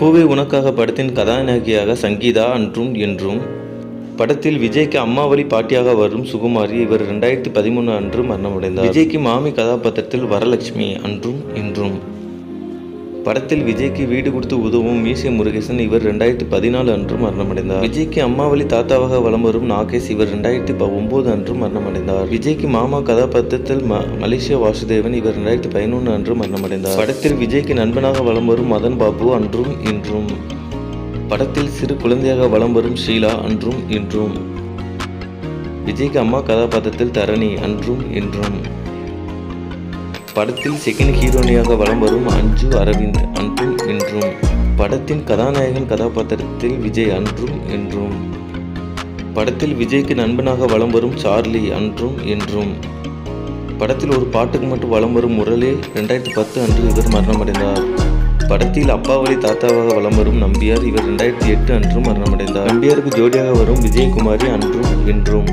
பூவே உனக்காக படத்தின் கதாநாயகியாக சங்கீதா அன்றும் என்றும் படத்தில் விஜய்க்கு அம்மாவளி பாட்டியாக வரும் சுகுமாரி இவர் ரெண்டாயிரத்தி பதிமூணு அன்று மரணமடைந்தார். விஜய்க்கு மாமி கதாபாத்திரத்தில் வரலட்சுமி அன்றும் இன்றும் படத்தில் விஜய்க்கு வீடு கொடுத்து உதவும் மீசை முருகேசன் இவர் ரெண்டாயிரத்தி பதினாலு அன்று மரணமடைந்தார். விஜய்க்கு அம்மாவளி தாத்தாவாக வலம் வரும் நாகேஷ் இவர் ரெண்டாயிரத்தி ஒன்பது அன்று மரணமடைந்தார். விஜய்க்கு மாமா கதாபாத்திரத்தில் மலேசியா வாசுதேவன் இவர் ரெண்டாயிரத்தி பதினொன்று அன்று மரணமடைந்தார். படத்தில் விஜய்க்கு நண்பனாக வலம் வரும் மதன் பாபு அன்றும் இன்றும். படத்தில் சிறு குழந்தையாக வலம் வரும் ஷீலா அன்றும் இன்றும். விஜய்க்கு அம்மா கதாபாத்திரத்தில் தரணி அன்றும் இன்றும். படத்தில் செகண்ட் ஹீரோனியாக வலம் வரும் அஞ்சு அரவிந்த் அன்றும் என்றும். படத்தின் கதாநாயகன் கதாபாத்திரத்தில் விஜய் அன்றும் என்றும். படத்தில் விஜய்க்கு நண்பனாக வலம் வரும் சார்லி அன்றும் என்றும். படத்தில் ஒரு பாட்டுக்கு மட்டும் வலம் வரும் முரளி ரெண்டாயிரத்தி பத்து அன்று இவர் மரணமடைந்தார். படத்தில் அப்பாவளி தாத்தாவாக வலம் வரும் நம்பியார் இவர் ரெண்டாயிரத்தி எட்டு அன்றும் மரணமடைந்தார். நம்பியாருக்கு ஜோடியாக வரும் விஜயகுமாரி அன்றும் என்றும்.